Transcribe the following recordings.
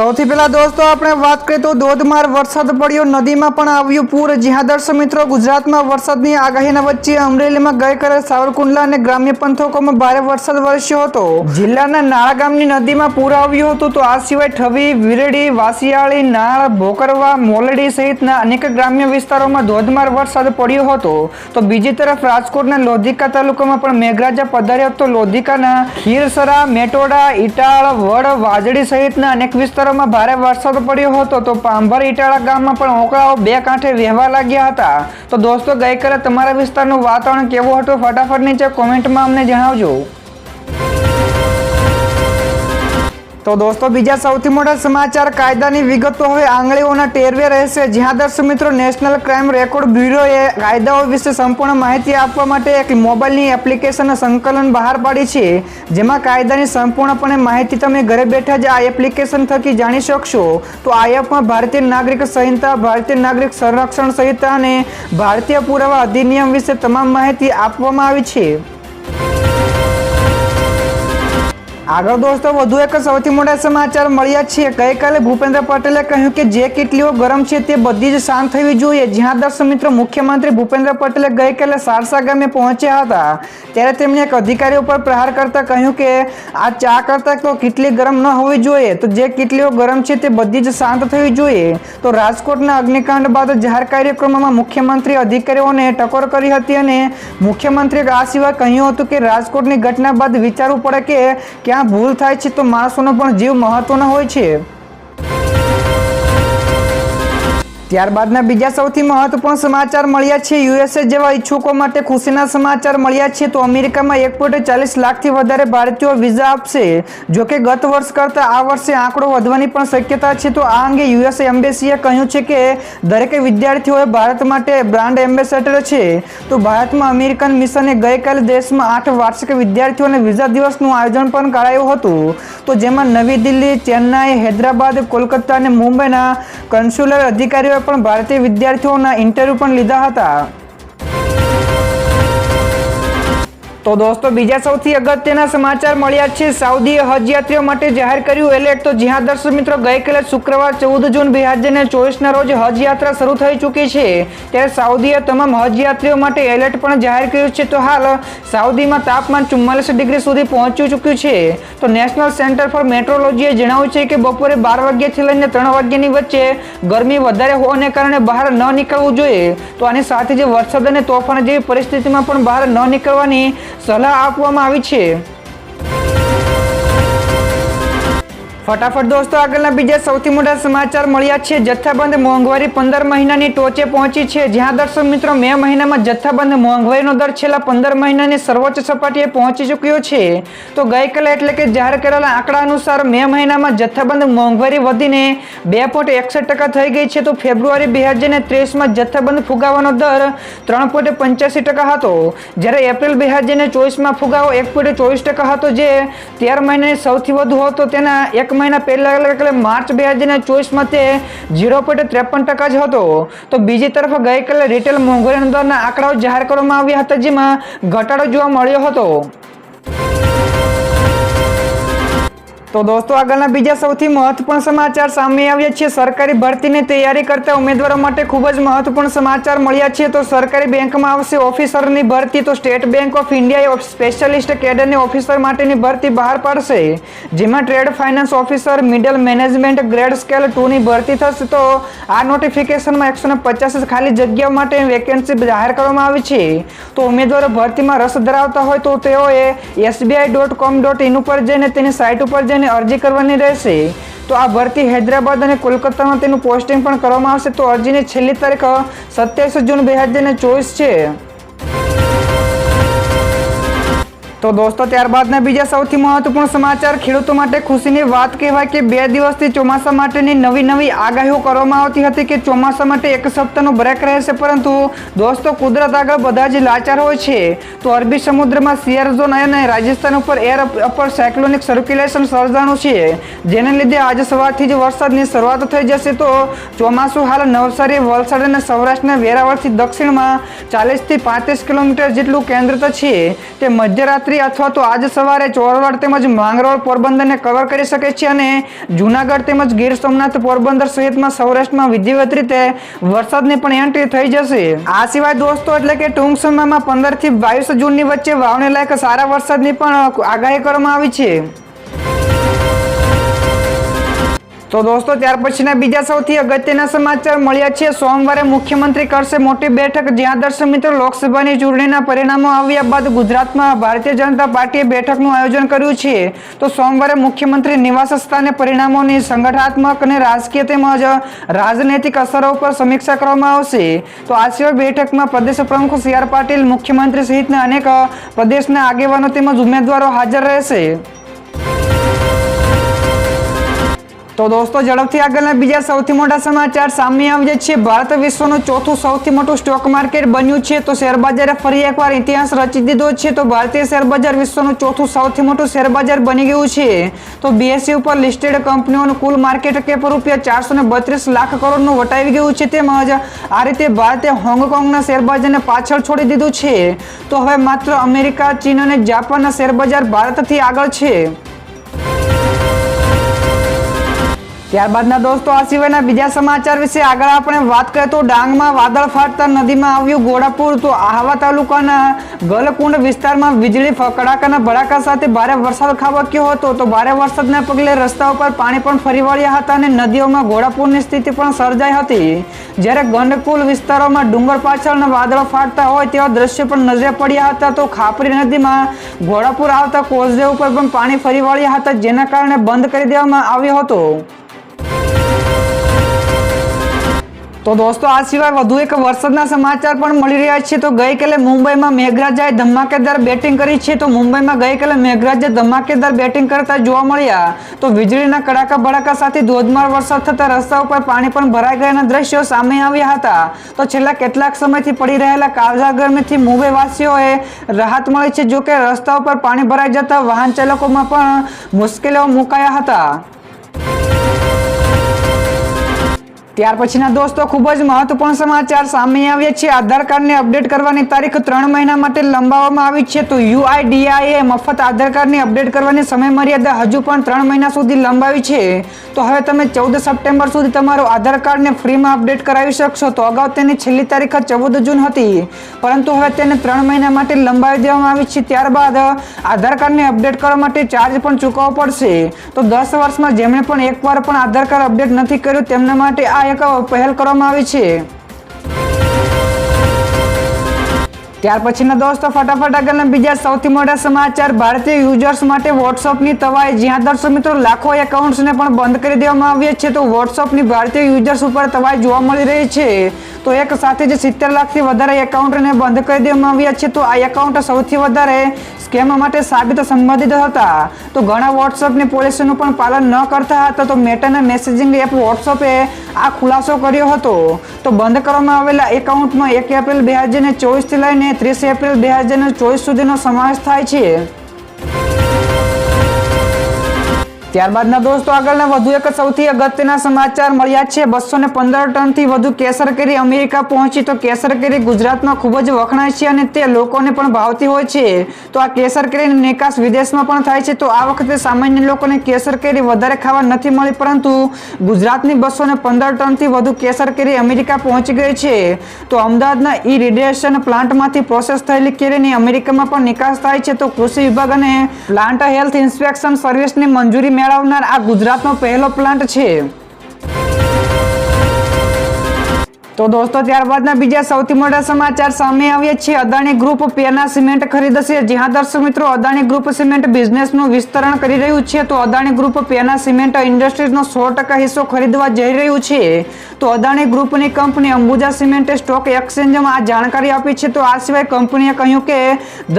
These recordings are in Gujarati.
સૌથી પહેલા દોસ્તો, આપણે વાત કરીએ તો ધોધમાર વરસાદ પડ્યો. નદીમાં પણ આવ્યું પૂર. જ્યાં દર્શક મિત્રો, ગુજરાતમાં વરસાદની આગાહીના વચ્ચે અમરેલીમાં ગઈકાલે સાવરકુંડલા અને ગ્રામ્ય પંથકોમાં ભારે વરસાદ વરસ્યો હતો. જિલ્લાના નાળા ગામની નદીમાં પૂર આવ્યું હતું તો આ સિવાય ઠવી, વિરડી, વાસિયાળી, નાળ, ભોકરવા, મોલડી સહિતના અનેક ગ્રામ્ય વિસ્તારોમાં ધોધમાર વરસાદ પડ્યો હતો. તો બીજી તરફ રાજકોટના લોધિકા તાલુકામાં પણ મેઘરાજા પધાર્યો હતો લોધિકાના ખીરસરા, મેટોડા, ઈટાળ, વડ, વાજડી સહિતના અનેક વિસ્તારોમાં ભારે વરસાદ પડ્યો હતો તો પાંભર ઈટાળા ગામમાં પણ ઓકળાઓ બે કાંઠે વહેવા લાગ્યા હતા. તો દોસ્તો, ગઈકાલે તમારા વિસ્તારનું વાતાવરણ કેવું હતું? ફટાફટ નીચે કોમેન્ટમાં અમને જણાવજો. તો દોસ્તો, બીજા સૌથી મોટા સમાચાર કાયદાની વિગતો હવે આંગળીઓના ટેરવે રહેશે. જ્યાં દર્શક મિત્રો, નેશનલ ક્રાઇમ રેકોર્ડ બ્યુરોએ કાયદાઓ વિશે સંપૂર્ણ માહિતી આપવા માટે એક મોબાઈલની એપ્લિકેશનનું સંકલન બહાર પાડી છે. જેમાં કાયદાની સંપૂર્ણપણે માહિતી તમે ઘરે બેઠા જ આ એપ્લિકેશન થકી જાણી શકશો. તો આ એપમાં ભારતીય નાગરિક સંહિતા, ભારતીય નાગરિક સંરક્ષણ સંહિતા અને ભારતીય પુરાવા અધિનિયમ વિશે તમામ માહિતી આપવામાં આવી છે. આગળ દોસ્તો, વધુ એક સૌથી મોટા સમાચાર મળ્યા છે. ગઈકાલે ભૂપેન્દ્ર પટેલે કહ્યું કે જે કેટલીઓ ગરમ છે તે બધી જ શાંત થવી જોઈએ. જ્યાં દર્શક મિત્રો મુખ્યમંત્રી ભૂપેન્દ્ર પટેલે ગઈકાલે સારસા ગામે પહોંચ્યા હતા, ત્યારે તેમણે એક અધિકારી ઉપર પ્રહાર કરતા કહ્યું કે આ ચા કરતા તો કેટલી ગરમ ન હોવી જોઈએ, તો જે કેટલીઓ ગરમ છે તે બધી જ શાંત થવી જોઈએ. તો રાજકોટના અગ્નિકાંડ બાદ જાહેર કાર્યક્રમમાં મુખ્યમંત્રી અધિકારીઓને ટકોર કરી હતી અને મુખ્યમંત્રીએ આ સિવાય કહ્યું હતું કે રાજકોટની ઘટના બાદ વિચારવું પડે કે ક્યાં ભૂલ થાય છે તો માણસોનો પણ જીવ મહત્વનો હોય છે. ત્યારબાદના બીજા સૌથી મહત્વપૂર્ણ સમાચાર મળ્યા છે. યુએસએ જેવા ઈચ્છુકો માટે ખુશીના સમાચાર મળ્યા છે. તો અમેરિકામાં એક પોઈન્ટ ચાલીસ લાખથી વધારે ભારતીયો વિઝા આપશે. જો કે ગત વર્ષ કરતાં આ વર્ષે આંકડો વધવાની પણ શક્યતા છે. તો આ અંગે યુએસ એમ્બેસીએ કહ્યું છે કે દરેક વિદ્યાર્થીઓએ ભારત માટે બ્રાન્ડ એમ્બેસેડર છે. તો ભારતમાં અમેરિકન મિશને ગઈકાલે દેશમાં આઠ વાર્ષિક વિદ્યાર્થીઓને વિઝા દિવસનું આયોજન પણ કરાયું હતું. તો જેમાં નવી દિલ્હી, ચેન્નાઈ, હૈદરાબાદ, કોલકાતા અને મુંબઈના કન્સ્યુલર અધિકારીઓ પણ ભારતીય વિદ્યાર્થીઓના ઇન્ટરવ્યૂ પણ લીધા હતા. તો દોસ્તો, બીજા સૌથી અગત્યના સમાચાર મળ્યા છે. સાઉદીએ હજ યાત્રીઓ માટે જાહેર કર્યું એલર્ટ. તો જ્યાં દર્શક મિત્રો, ગઈકાલે શુક્રવાર ચૌદ જૂન બે હજાર ચોવીસના રોજ હજ યાત્રા શરૂ થઈ ચૂકી છે. ત્યારે સાઉદીએ તમામ હજ યાત્રીઓ માટે એલર્ટ પણ જાહેર કર્યું છે. તો હાલ સાઉદીમાં તાપમાન ચુમ્માલીસ ડિગ્રી સુધી પહોંચી ચૂક્યું છે. તો નેશનલ સેન્ટર ફોર મેટ્રોલોજીએ જણાવ્યું છે કે બપોરે બાર વાગ્યાથી લઈને ત્રણ વાગ્યાની વચ્ચે ગરમી વધારે હોવાને કારણે બહાર ન નીકળવું જોઈએ. તો આની સાથે જે વરસાદ અને તોફાન જેવી પરિસ્થિતિમાં પણ બહાર ન નીકળવાની સલાહ આપવામાં આવી છે. ફટાફટ દોસ્તો, આગળના બીજા સૌથી મોટા સમાચાર મળ્યા છે. જથ્થાબંધ મોંઘવારી પંદર મહિનાની ટોચે પહોંચી છે. જ્યાં દર્શક મિત્રો, મે મહિનામાં જથ્થાબંધ મોંઘવારીનો દર છેલ્લા પંદર મહિનાની સર્વોચ્ચ સપાટીએ પહોંચી ચૂક્યો છે. તો ગઈકાલે એટલે કે જાહેર કરેલા આંકડા અનુસાર મે મહિનામાં જથ્થાબંધ મોંઘવારી વધીને બે પોઈન્ટ એકસઠ ટકા થઈ ગઈ છે. તો ફેબ્રુઆરી બે હજાર ત્રેવીસમાં જથ્થાબંધ ફુગાવાનો દર ત્રણ પોઈન્ટ પંચ્યાસી ટકા હતો. જ્યારે એપ્રિલ બે હજાર ચોવીસમાં ફુગાવો એક પોઈન્ટ ચોવીસ ટકા હતો જે તેર મહિનાની સૌથી વધુ હતો તેના એક મહિના પહેલા એટલે માર્ચ બે હજાર ચોવીસમાં તે ઝીરો પોઈન્ટ ત્રેપન ટકા જ હતો. તો બીજી તરફ ગઈકાલે રિટેલ મોંઘવારી અંદરના આંકડાઓ જાહેર કરવામાં આવ્યા હતા, જેમાં ઘટાડો જોવા મળ્યો હતો. તો દોસ્તો, આગળના બીજા સૌથી મહત્વપૂર્ણ સમાચાર સામે આવ્યા છે. સરકારી ભરતીની તૈયારી કરતા ઉમેદવારો માટે ખૂબ જ મહત્વપૂર્ણ સમાચાર મળ્યા છે. તો સરકારી બેંકમાં આવશે ઓફિસરની ભરતી. તો સ્ટેટ બેંક ઓફ ઇન્ડિયાએ સ્પેશિયાલિસ્ટ કેડરની ઓફિસર માટેની ભરતી બહાર પાડશે. જેમાં trade finance officer, middle management, grade scale ટુની ભરતી થશે. તો આ નોટિફિકેશનમાં એકસો પચાસ ખાલી જગ્યાઓ માટે વેકેન્સી જાહેર કરવામાં આવી છે. તો ઉમેદવારો ભરતીમાં રસ ધરાવતા હોય તો તેઓએ SBI dot com dot in ઉપર જઈને તેની સાઇટ ઉપર જઈને અરજી કરવાની રહેશે, તો આ ભરતી હૈદરાબાદ અને કોલકાતામાં તેનું પોસ્ટિંગ પણ કરવામાં આવશે. તો અરજીની છેલ્લી તારીખ સત્યાવીસ જૂન બે હજાર ચોવીસ છે. તો દોસ્તો ત્યારબાદના બીજા સૌથી મહત્વપૂર્ણ સમાચાર, ખેડૂતો માટે ખુશીની વાત કહેવાય કે બે દિવસથી ચોમાસા માટેની નવી નવી આગાહીઓ કરવામાં આવતી હતી કે ચોમાસા માટે એક સપ્તાહનો બ્રેક રહેશે. પરંતુ દોસ્તો, કુદરત આગળ બધા જ લાચાર હોય છે. તો અરબી સમુદ્રમાં સિયર ઝોન અને રાજસ્થાન ઉપર એર અપર સાયક્લોનિક સર્ક્યુલેશન સર્જાણું છે. જેને લીધે આજે સવારથી જ વરસાદની શરૂઆત થઈ જશે. તો ચોમાસું હાલ નવસારી, વલસાડ અને સૌરાષ્ટ્રના વેરાવળથી દક્ષિણમાં ચાલીસથી પાંત્રીસ કિલોમીટર જેટલું કેન્દ્રિત છે. તે મધ્યરાત્રિ અથવા તો આજ સવારે ચોરવાડ તેમજ માંગરોળ પોરબંદરને કવર કરી શકે છે અને જુનાગઢ તેમજ ગીર સોમનાથ પોરબંદર સહિતમાં સૌરાષ્ટ્રમાં વિધિવત રીતે વરસાદની પણ એન્ટ્રી થઈ જશે. આ સિવાય દોસ્તો, એટલે કે ટૂંક સમયમાં પંદરથી બાવીસ જૂનની વચ્ચે વાવણી લાયક સારા વરસાદની પણ આગાહી કરવામાં આવી છે. તો દોસ્તો, ત્યાર પછીના બીજા સૌથી અગત્યના સમાચાર મળ્યા છે. સોમવારે મુખ્યમંત્રી કરશે મોટી બેઠક. જ્યાં દર્શક મિત્રો લોકસભાની ચૂંટણીના પરિણામો આવ્યા બાદ ગુજરાતમાં ભારતીય જનતા પાર્ટીએ બેઠકનું આયોજન કર્યું છે. તો સોમવારે મુખ્યમંત્રી નિવાસ સ્થાને પરિણામોની સંગઠનાત્મક અને રાજકીય તેમજ રાજનૈતિક અસરો ઉપર સમીક્ષા કરવામાં આવશે. તો આ સિવાય બેઠકમાં પ્રદેશ પ્રમુખ સી આર પાટીલ, મુખ્યમંત્રી સહિતના અનેક પ્રદેશના આગેવાનો તેમજ ઉમેદવારો હાજર રહેશે. તો દોસ્તો, ઝડપથી આગળના બીજા સૌથી મોટા સમાચાર સામે આવ્યા છે. ભારત વિશ્વનું ચોથું સૌથી મોટું સ્ટોક માર્કેટ બન્યું છે. તો શેર બજારે ફરી એકવાર ઇતિહાસ રચી દીધો છે. તો ભારતીય શેર બજાર વિશ્વનું ચોથું સૌથી મોટું શેર બજાર બની ગયું છે. તો બીએસસી ઉપર લિસ્ટેડ કંપનીઓનું કુલ માર્કેટ કેપ રૂપિયા ચારસો બત્રીસ લાખ કરોડનું વટાવી ગયું છે. તેમજ આ રીતે ભારતે હોંગકોંગના શેર બજારને પાછળ છોડી દીધું છે. તો હવે માત્ર અમેરિકા, ચીન અને જાપાનના શેર બજાર ભારતથી આગળ છે. ત્યારબાદના દોસ્તો, આ સિવાયના બીજા સમાચાર વિશે આગળ આપણે વાત કરીએ તો ડાંગમાં વાદળ ફાટતા નદીમાં આવ્યું ઘોડાપુર તો આહવા તાલુકાના ગલકુંડ વિસ્તારમાં વીજળી કડાકાના ભડાકા સાથે ભારે વરસાદ ખાબક્યો હતો. તો ભારે વરસાદના પગલે રસ્તા ઉપર પાણી પણ ફરી વળ્યા હતા અને નદીઓમાં ઘોડાપુરની સ્થિતિ પણ સર્જાઈ હતી. જ્યારે ગંડકુલ વિસ્તારોમાં ડુંગર પાછળના વાદળો ફાટતા હોય તેવા દ્રશ્યો પણ નજરે પડ્યા હતા. તો ખાપરી નદીમાં ઘોડાપુર આવતા કોઝવે ઉપર પણ પાણી ફરી વળ્યા હતા, જેના કારણે બંધ કરી દેવામાં આવ્યો હતો. તો દોસ્તો, આ સિવાય વધુ એક વરસાદના સમાચાર પણ મળી રહ્યા છે. તો ગઈકાલે મુંબઈમાં મેઘરાજાએ ધમાકેદાર બેટિંગ કરી છે. તો મુંબઈમાં ગઈકાલે મેઘરાજે ધમાકેદાર બેટિંગ કરતા જોવા મળ્યા. તો વીજળીના કડાકા ભડાકા સાથે ધોધમાર વરસાદ થતા રસ્તા ઉપર પાણી પણ ભરાઈ ગયાના દ્રશ્યો સામે આવ્યા હતા. તો છેલ્લા કેટલાક સમયથી પડી રહેલા કાળઝાળ ગરમીથી મુંબઈ રાહત મળી છે. જોકે રસ્તા ઉપર પાણી ભરાઈ જતા વાહન ચાલકોમાં પણ મુશ્કેલીઓ મુકાયા હતા. ત્યાર પછીના દોસ્તો, ખૂબ જ મહત્વપૂર્ણ સમાચાર સામે આવ્યા છે. આધાર કાર્ડને અપડેટ કરવાની તારીખ ત્રણ મહિના માટે લંબાવવામાં આવી છે. તો યુઆઈડીઆઈએ મફત આધાર કાર્ડની અપડેટ કરવાની સમય મર્યાદા હજુ પણ ત્રણ મહિના સુધી લંબાવી છે. તો હવે તમે ચૌદ સપ્ટેમ્બર સુધી તમારું આધાર કાર્ડને ફ્રીમાં અપડેટ કરાવી શકશો. તો અગાઉ તેની છેલ્લી તારીખ ચૌદ જૂન હતી. પરંતુ હવે તેને ત્રણ મહિના માટે લંબાવી દેવામાં આવી છે. ત્યારબાદ આધાર કાર્ડને અપડેટ કરવા માટે ચાર્જ પણ ચૂકવવો પડશે. તો દસ વર્ષમાં જેમણે પણ એકવાર પણ આધાર કાર્ડ અપડેટ નથી કર્યું, તેમના માટે આ એક પહેલ કરવામાં આવી છે. ત્યાર પછીના દોસ્તો, ફટાફટ આગળના બીજા સૌથી મોટા સમાચાર. ભારતીય યુઝર્સ માટે વોટ્સઅપની તવાઈ જ્યાં દર્શક મિત્રો લાખો એકાઉન્ટ્સને પણ બંધ કરી દેવામાં આવ્યા છે, તો વોટ્સઅપની ભારતીય યુઝર્સ ઉપર તવાઈ જોવા મળી રહી છે. તો એક સાથે જ સિત્તેર લાખથી વધારે એકાઉન્ટને બંધ કરી દેવામાં આવ્યા છે, તો આ એકાઉન્ટ સૌથી વધારે સ્કેમ માટે સાબિત સંબંધિત હતા. તો ઘણા વોટ્સઅપની પોલિસીનું પણ પાલન ન કરતા હતા, તો મેટાના મેસેજિંગ એપ વોટ્સઅપે આ ખુલાસો કર્યો હતો. તો બંધ કરવામાં આવેલા એકાઉન્ટમાં એક એપ્રિલ બે હજારને ચોવીસથી લઈને ત્રીસ એપ્રિલ બે હજારને ચોવીસ સુધીનો સમાવેશ થાય છે. ત્યારબાદના દોસ્તો, આગળના વધુ એક સૌથી અગત્યના સમાચાર મળ્યા છે. બસો ને પંદર ટનથી વધુ કેસર કેરી અમેરિકા પહોંચી તો કેસર કેરી ગુજરાતમાં ખૂબ જ વખણાય છે અને તે લોકોને પણ ભાવતી હોય છે. તો આ કેસર કેરીની નિકાસ વિદેશમાં પણ થાય છે. તો આ વખતે સામાન્ય લોકોને કેસર કેરી વધારે ખાવા નથી મળી, પરંતુ ગુજરાતની બસો ને પંદર ટનથી વધુ કેસર કેરી અમેરિકા પહોંચી ગઈ છે. તો અમદાવાદના ઈ રેડિયેશન પ્લાન્ટમાંથી પ્રોસેસ થયેલી કેરીની અમેરિકામાં પણ નિકાસ થાય છે. તો કૃષિ વિભાગ અને પ્લાન્ટ હેલ્થ ઇન્સ્પેક્શન સર્વિસની મંજૂરી મેળવનાર આ ગુજરાતનો પહેલો પ્લાન્ટ છે. તો દોસ્તો, ત્યારબાદના બીજા સૌથી મોટા સમાચાર સામે આવ્યા છે. અદાણી ગ્રુપ પેના સિમેન્ટ ખરીદશે. જ્યાં દર્શક મિત્રો, અદાણી ગ્રુપ સિમેન્ટ બિઝનેસનું વિસ્તરણ કરી રહ્યું છે. તો અદાણી ગ્રુપ પેના સિમેન્ટ ઇન્ડસ્ટ્રીઝનો સો ટકા હિસ્સો ખરીદવા જઈ રહ્યું છે. તો અદાણી ગ્રુપની કંપની અંબુજા સિમેન્ટે સ્ટોક એક્સચેન્જમાં આ જાણકારી આપી છે. તો આ સિવાય કંપનીએ કહ્યું કે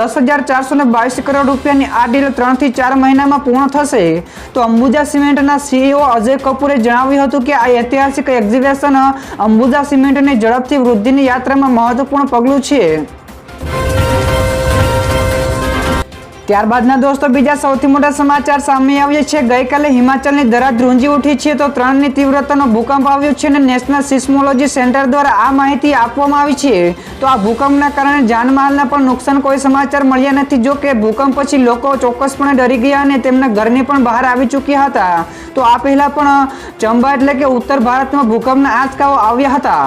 દસ હજાર ચારસો ને બાવીસ કરોડ રૂપિયાની આ ડીલ ત્રણથી ચાર મહિનામાં પૂર્ણ થશે. તો અંબુજા સિમેન્ટના સીઈઓ અજય કપૂરે જણાવ્યું હતું કે આ ઐતિહાસિક એક્ઝિબિશન અંબુજા સિમેન્ટની ઝડપથી વૃદ્ધિની યાત્રામાં મહત્વપૂર્ણ પગલું છે. ત્યારબાદના દોસ્તો, બીજા સૌથી મોટા સમાચાર સામે આવ્યા છે. ગઈકાલે હિમાચલની દરા ધ્રુંજી ઉઠી છે તો ત્રણની તીવ્રતાનો ભૂકંપ આવ્યો છે અને નેશનલ સિસ્મોલોજી સેન્ટર દ્વારા આ માહિતી આપવામાં આવી છે. તો આ ભૂકંપના કારણે જાનમાલના પણ નુકસાન કોઈ સમાચાર મળ્યા નથી. જો કે ભૂકંપ પછી લોકો ચોક્કસપણે ડરી ગયા અને તેમના ઘરની પણ બહાર આવી ચૂક્યા હતા. તો આ પહેલાં પણ ચંબા એટલે કે ઉત્તર ભારતમાં ભૂકંપના આંચકાઓ આવ્યા હતા.